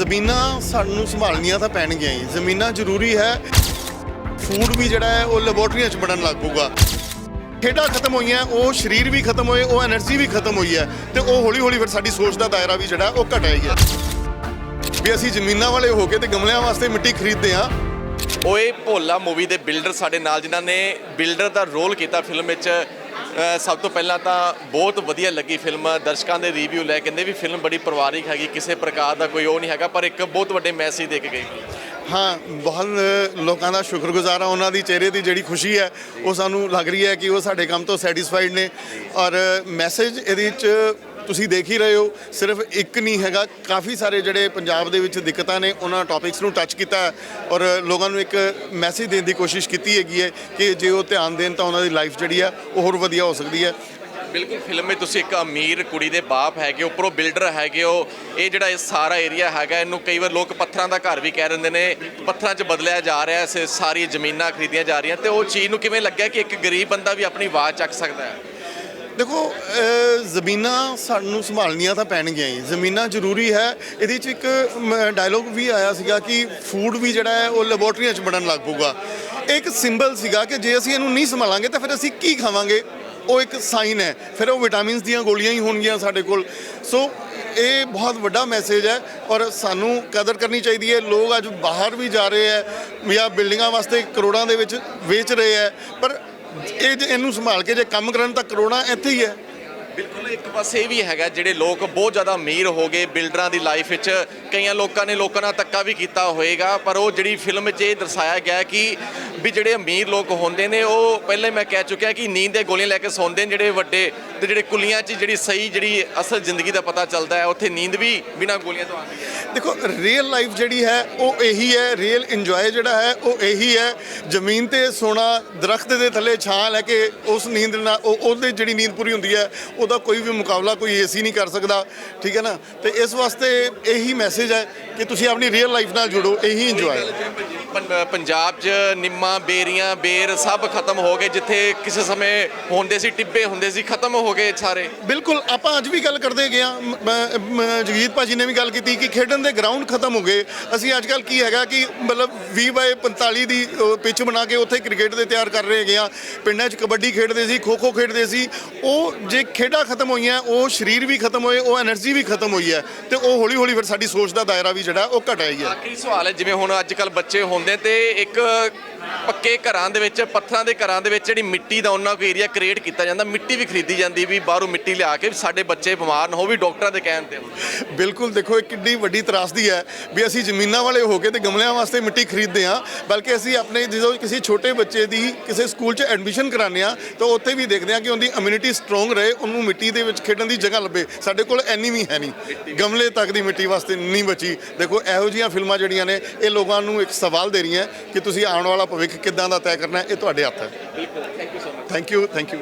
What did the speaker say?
ਜ਼ਮੀਨਾਂ ਸਾਨੂੰ ਸੰਭਾਲਣੀਆਂ ਤਾਂ ਪੈਣਗੀਆਂ ਹੀ। ਜ਼ਮੀਨਾਂ ਜ਼ਰੂਰੀ ਹੈ। ਫੂਡ ਵੀ ਜਿਹੜਾ ਹੈ, ਉਹ ਲੈਬੋਰਟਰੀਆਂ 'ਚ ਬਣਨ ਲੱਗ ਪਊਗਾ। ਖੇਡਾਂ ਖਤਮ ਹੋਈਆਂ, ਉਹ ਸਰੀਰ ਵੀ ਖਤਮ ਹੋਏ, ਉਹ એનર્ਜੀ ਵੀ ਖਤਮ ਹੋਈ ਹੈ। ਤੇ ਉਹ ਹੌਲੀ ਹੌਲੀ ਫਿਰ ਸਾਡੀ ਸੋਚ ਦਾ ਦਾਇਰਾ ਵੀ ਜਿਹੜਾ, ਉਹ ਘਟਿਆ ਹੈ ਵੀ ਅਸੀਂ ਜ਼ਮੀਨਾਂ ਵਾਲੇ ਹੋ ਕੇ ਤੇ ਗਮਲਿਆਂ ਵਾਸਤੇ ਮਿੱਟੀ ਖਰੀਦਦੇ ਆ ਇਹ ਭੋਲਾ ਮੂਵੀ ਦੇ ਬਿਲਡਰ ਸਾਡੇ ਨਾਲ, ਜਿਨ੍ਹਾਂ ਨੇ ਬਿਲਡਰ ਦਾ ਰੋਲ ਕੀਤਾ ਫਿਲਮ ਵਿੱਚ। ਸਭ ਤੋਂ ਪਹਿਲਾਂ ਤਾਂ ਬਹੁਤ ਵਧੀਆ ਲੱਗੀ ਫਿਲਮ ਦਰਸ਼ਕਾਂ ਦੇ ਰਿਵਿਊ ਲੈ ਕਹਿੰਦੇ ਵੀ ਫਿਲਮ ਬੜੀ ਪਰਿਵਾਰਿਕ ਹੈਗੀ, ਕਿਸੇ ਪ੍ਰਕਾਰ ਦਾ ਕੋਈ ਉਹ ਨਹੀਂ ਹੈਗਾ, ਪਰ ਇੱਕ ਬਹੁਤ ਵੱਡੇ ਮੈਸੇਜ ਦੇ ਕੇ ਗਈ। ਹਾਂ, ਬਹੁਤ ਲੋਕਾਂ ਦਾ ਸ਼ੁਕਰਗੁਜ਼ਾਰ ਹਾਂ ਉਹਨਾਂ ਦੀ ਚਿਹਰੇ ਦੀ ਜਿਹੜੀ ਖੁਸ਼ੀ ਹੈ, ਉਹ ਸਾਨੂੰ ਲੱਗ ਰਹੀ ਹੈ ਕਿ ਉਹ ਸਾਡੇ ਕੰਮ ਤੋਂ ਸੈਟੀਸਫਾਈਡ ਨੇ। ਔਰ ਮੈਸੇਜ ਇਹਦੇ ਵਿੱਚ ਤੁਸੀਂ ਦੇਖ ਹੀ ਰਹੇ ਹੋ ਸਿਰਫ ਇੱਕ ਨਹੀਂ ਹੈਗਾ ਕਾਫੀ ਸਾਰੇ ਜਿਹੜੇ ਪੰਜਾਬ ਦੇ ਵਿੱਚ ਦਿੱਕਤਾਂ ਨੇ ਉਹਨਾਂ ਟੌਪਿਕਸ ਨੂੰ ਟੱਚ ਕੀਤਾ ਔਰ ਲੋਕਾਂ ਨੂੰ ਇੱਕ ਮੈਸੇਜ ਦੇਣ ਦੀ ਕੋਸ਼ਿਸ਼ ਕੀਤੀ ਹੈਗੀ ਹੈ ਕਿ ਜੇ ਉਹ ਧਿਆਨ ਦੇਣ ਤਾਂ ਉਹਨਾਂ ਦੀ ਲਾਈਫ ਜਿਹੜੀ ਆ ਉਹ ਹੋਰ ਵਧੀਆ ਹੋ ਸਕਦੀ ਹੈ। ਬਿਲਕੁਲ ਫਿਲਮ ਵਿੱਚ ਤੁਸੀਂ ਇੱਕ ਅਮੀਰ ਕੁੜੀ ਦੇ ਬਾਪ ਹੈਗੇ ਹੋ, ਉੱਪਰੋਂ ਬਿਲਡਰ ਹੈਗੇ ਹੋ ਇਹ ਜਿਹੜਾ ਇਹ ਸਾਰਾ ਏਰੀਆ ਹੈਗਾ ਇਹਨੂੰ ਕਈ ਵਾਰ ਲੋਕ ਪੱਥਰਾਂ ਦਾ ਘਰ ਵੀ ਕਹਿ ਦਿੰਦੇ ਨੇ ਪੱਥਰਾਂ 'ਚ ਬਦਲਿਆ ਜਾ ਰਿਹਾ ਹੈ ਸਾਰੀ ਜ਼ਮੀਨਾਂ ਖਰੀਦੀਆਂ ਜਾ ਰਹੀਆਂ ਤੇ ਉਹ ਚੀਜ਼ ਨੂੰ ਕਿਵੇਂ ਲੱਗਿਆ ਕਿ ਇੱਕ ਗਰੀਬ ਬੰਦਾ ਵੀ ਆਪਣੀ ਆਵਾਜ਼ ਚੱਕ ਸਕਦਾ ਹੈ? ਦੇਖੋ ਜ਼ਮੀਨਾਂ ਸਾਨੂੰ ਸੰਭਾਲਣੀਆਂ ਤਾਂ ਪੈਣਗੀਆਂ ਹੀ। ਜ਼ਮੀਨਾਂ ਜ਼ਰੂਰੀ ਹੈ। ਇਹਦੇ 'ਚ ਇੱਕ ਡਾਇਲੋਗ ਵੀ ਆਇਆ ਸੀਗਾ ਕਿ ਫੂਡ ਵੀ ਜਿਹੜਾ ਹੈ, ਉਹ ਲੈਬੋਰਟਰੀਆਂ 'ਚ ਬਣਨ ਲੱਗ ਪਊਗਾ। ਇਹ ਇੱਕ ਸਿੰਬਲ ਸੀਗਾ ਕਿ ਜੇ ਅਸੀਂ ਇਹਨੂੰ ਨਹੀਂ ਸੰਭਾਲਾਂਗੇ, ਤਾਂ ਫਿਰ ਅਸੀਂ ਕੀ ਖਾਵਾਂਗੇ? ਉਹ ਇੱਕ ਸਾਈਨ ਹੈ। ਫਿਰ ਉਹ ਵਿਟਾਮਿਨਸ ਦੀਆਂ ਗੋਲੀਆਂ ਹੀ ਹੋਣਗੀਆਂ ਸਾਡੇ ਕੋਲ। ਸੋ ਇਹ ਬਹੁਤ ਵੱਡਾ ਮੈਸੇਜ ਹੈ ਔਰ ਸਾਨੂੰ ਕਦਰ ਕਰਨੀ ਚਾਹੀਦੀ ਹੈ। ਲੋਕ ਅੱਜ ਬਾਹਰ ਵੀ ਜਾ ਰਹੇ ਹੈ ਜਾਂ ਬਿਲਡਿੰਗਾਂ ਵਾਸਤੇ ਕਰੋੜਾਂ ਦੇ ਵਿੱਚ ਵੇਚ ਰਹੇ ਹੈ। ਪਰ ਇਹ ਜੇ ਇਹਨੂੰ ਸੰਭਾਲ ਕੇ ਜੇ ਕੰਮ ਕਰਨ ਤਾਂ ਕਰੋੜਾਂ ਇੱਥੇ ਹੀ ਹੈ। ਬਿਲਕੁਲ, ਇੱਕ ਪਾਸੇ ਇਹ ਵੀ ਹੈਗਾ, ਜਿਹੜੇ ਲੋਕ ਬਹੁਤ ਜ਼ਿਆਦਾ ਅਮੀਰ ਹੋ ਗਏ ਬਿਲਡਰਾਂ ਦੀ ਲਾਈਫ ਵਿੱਚ, ਕਈਆਂ ਲੋਕਾਂ ਨੇ ਲੋਕਾਂ ਨਾਲ ਧੱਕਾ ਵੀ ਕੀਤਾ ਹੋਏਗਾ, ਪਰ ਉਹ ਜਿਹੜੀ ਫਿਲਮ ਵਿੱਚ ਇਹ ਦਰਸਾਇਆ ਗਿਆ ਕਿ ਵੀ ਜਿਹੜੇ ਅਮੀਰ ਲੋਕ ਹੁੰਦੇ ਨੇ, ਉਹ ਪਹਿਲੇ ਮੈਂ ਕਹਿ ਚੁੱਕਿਆ ਕਿ ਨੀਂਦ ਦੇ ਗੋਲੀਆਂ ਲੈ ਕੇ ਸੌਂਦੇ ਨੇ, ਜਿਹੜੇ ਵੱਡੇ ਤੇ ਜਿਹੜੇ ਕੁਲੀਆਂ 'ਚ ਜਿਹੜੀ ਸਹੀ, ਜਿਹੜੀ ਅਸਲ ਜ਼ਿੰਦਗੀ ਦਾ ਪਤਾ ਚੱਲਦਾ ਹੈ, ਉੱਥੇ ਨੀਂਦ ਵੀ ਬਿਨਾਂ ਗੋਲੀਆਂ ਤੋਂ ਆਉਂਦੀ ਹੈ। ਦੇਖੋ ਰੀਅਲ ਲਾਈਫ ਜਿਹੜੀ ਹੈ, ਉਹ ਇਹੀ ਹੈ ਰੀਅਲ ਇੰਜੋਏ ਜਿਹੜਾ ਹੈ, ਉਹ ਇਹੀ ਹੈ, ਜ਼ਮੀਨ ਤੇ ਸੋਣਾ ਦਰਖਤ ਦੇ ਥੱਲੇ ਛਾਂ ਲੈ ਕੇ ਉਸ ਨੀਂਦ ਨਾਲ, ਉਹ ਉਹਦੇ ਜਿਹੜੀ ਨੀਂਦ ਪੂਰੀ ਹੁੰਦੀ ਹੈ ਉਹ ਉਹਦਾ ਕੋਈ ਵੀ ਮੁਕਾਬਲਾ ਕੋਈ ਏਸੀ ਨਹੀਂ ਕਰ ਸਕਦਾ ਠੀਕ ਹੈ ਨਾ? ਤੇ ਇਸ ਵਾਸਤੇ ਇਹੀ ਮੈਸੇਜ ਹੈ ਕਿ ਤੁਸੀਂ ਆਪਣੀ ਰੀਅਲ ਲਾਈਫ ਨਾਲ ਜੁੜੋ ਇਹੀ ਇੰਜੋਏ ਪੰਜਾਬ 'ਚ ਨਿੰਮਾਂ ਬੇਰੀਆਂ ਬੇਰ ਸਭ ਖਤਮ ਹੋ ਗਏ ਜਿੱਥੇ ਕਿਸੇ ਸਮੇਂ ਹੁੰਦੇ ਸੀ ਟਿੱਬੇ ਹੁੰਦੇ ਸੀ ਖਤਮ ਹੋ ਗਏ ਸਾਰੇ। ਬਿਲਕੁਲ ਆਪਾਂ ਅੱਜ ਵੀ ਗੱਲ ਕਰਦੇ ਗਏ ਹਾਂ। ਜਗਜੀਤ ਭਾਜੀ ਨੇ ਵੀ ਗੱਲ ਕੀਤੀ ਕਿ ਖੇਡਣ ਦੇ ਗਰਾਊਂਡ ਖਤਮ ਹੋ ਗਏ। ਅਸੀਂ ਅੱਜ ਕੱਲ ਕੀ ਹੈਗਾ ਕਿ ਮਤਲਬ 20 ਬਾਏ 45 ਦੀ ਪਿੱਚ ਬਣਾ ਕੇ ਉੱਥੇ ਕ੍ਰਿਕਟ ਦੇ ਤਿਆਰ ਕਰ ਰਹੇ ਹੈਗੇ ਆ ਪਿੰਡਾਂ 'ਚ ਕਬੱਡੀ ਖੇਡਦੇ ਸੀ ਖੋ ਖੋ ਖੇਡਦੇ ਸੀ। ਉਹ ਜੇ ਖੇਡਾਂ ਖੇਡਾਂ ਖਤਮ ਹੋਈਆਂ ਉਹ ਸਰੀਰ ਵੀ ਖਤਮ ਹੋਏ ਉਹ એનર્ਜੀ ਵੀ ਖਤਮ ਹੋਈ ਹੈ ਤੇ ਉਹ ਹੌਲੀ ਹੌਲੀ ਫਿਰ ਸਾਡੀ ਸੋਚ ਦਾ ਦਾਇਰਾ ਵੀ ਜਿਹੜਾ ਉਹ ਘਟਿਆ ਹੀ ਹੈ। ਆਖਰੀ ਸਵਾਲ ਹੈ ਜਿਵੇਂ ਹੁਣ ਅੱਜ ਕੱਲ ਬੱਚੇ ਹੁੰਦੇ ਤੇ ਇੱਕ ਪੱਕੇ ਘਰਾਂ ਦੇ ਵਿੱਚ ਪੱਥਰਾਂ ਦੇ ਘਰਾਂ ਦੇ ਵਿੱਚ ਜਿਹੜੀ ਮਿੱਟੀ ਦਾ ਉਹਨਾਂ ਕੋਈ ਏਰੀਆ ਕ੍ਰੀਏਟ ਕੀਤਾ ਜਾਂਦਾ ਮਿੱਟੀ ਵੀ ਖਰੀਦੀ ਜਾਂਦੀ ਵੀ ਬਾਹਰੋਂ ਮਿੱਟੀ ਲਿਆ ਕੇ ਸਾਡੇ ਬੱਚੇ ਬਿਮਾਰ ਨਾ ਹੋ ਵੀ ਡਾਕਟਰਾਂ ਦੇ ਕਹਿਣ ਤੇ ਬਿਲਕੁਲ ਦੇਖੋ ਇੱਕ ਕਿੰਨੀ ਵੱਡੀ ਤਰਾਸਦੀ ਹੈ ਵੀ ਅਸੀਂ ਜ਼ਮੀਨਾਂ ਵਾਲੇ ਹੋ ਕੇ ਤੇ ਗਮਲਿਆਂ ਵਾਸਤੇ ਮਿੱਟੀ ਖਰੀਦਦੇ ਆ ਬਲਕਿ ਅਸੀਂ ਆਪਣੇ ਜਦੋਂ ਕਿਸੇ ਛੋਟੇ ਬੱਚੇ ਦੀ ਕਿਸੇ ਸਕੂਲ 'ਚ ਐਡਮਿਸ਼ਨ ਕਰਾਉਂਦੇ ਆ ਤਾਂ ਉੱਥੇ ਵੀ ਦੇਖਦੇ ਆ ਕਿ ਉਹਦੀ ਇਮਿਊਨਿਟੀ ਸਟਰੋਂਗ ਰਹੇ ਉਹਨੂੰ ਮਿੱਟੀ ਦੇ ਵਿੱਚ ਖੇਡਣ ਦੀ ਜਗ੍ਹਾ ਲੱਭੇ। ਸਾਡੇ ਕੋਲ ਐਨੀ ਵੀ ਹੈ ਨਹੀਂ। ਗਮਲੇ ਤੱਕ ਦੀ ਮਿੱਟੀ ਵਾਸਤੇ ਨਹੀਂ ਬਚੀ। ਦੇਖੋ ਇਹੋ ਜਿਹੀਆਂ ਫਿਲਮਾਂ ਜਿਹੜੀਆਂ ਨੇ ਇਹ ਲੋਕਾਂ ਨੂੰ ਇੱਕ ਸਵਾਲ ਦੇ ਰਹੀਆਂ ਕਿ ਤੁਸੀਂ ਆਉਣ ਵਾਲਾ ਭਵਿੱਖ ਕਿੱਦਾਂ ਦਾ ਤੈਅ ਕਰਨਾ ਇਹ ਤੁਹਾਡੇ ਹੱਥ ਹੈ। ਬਿਲਕੁਲ। Thank you so much thank you thank you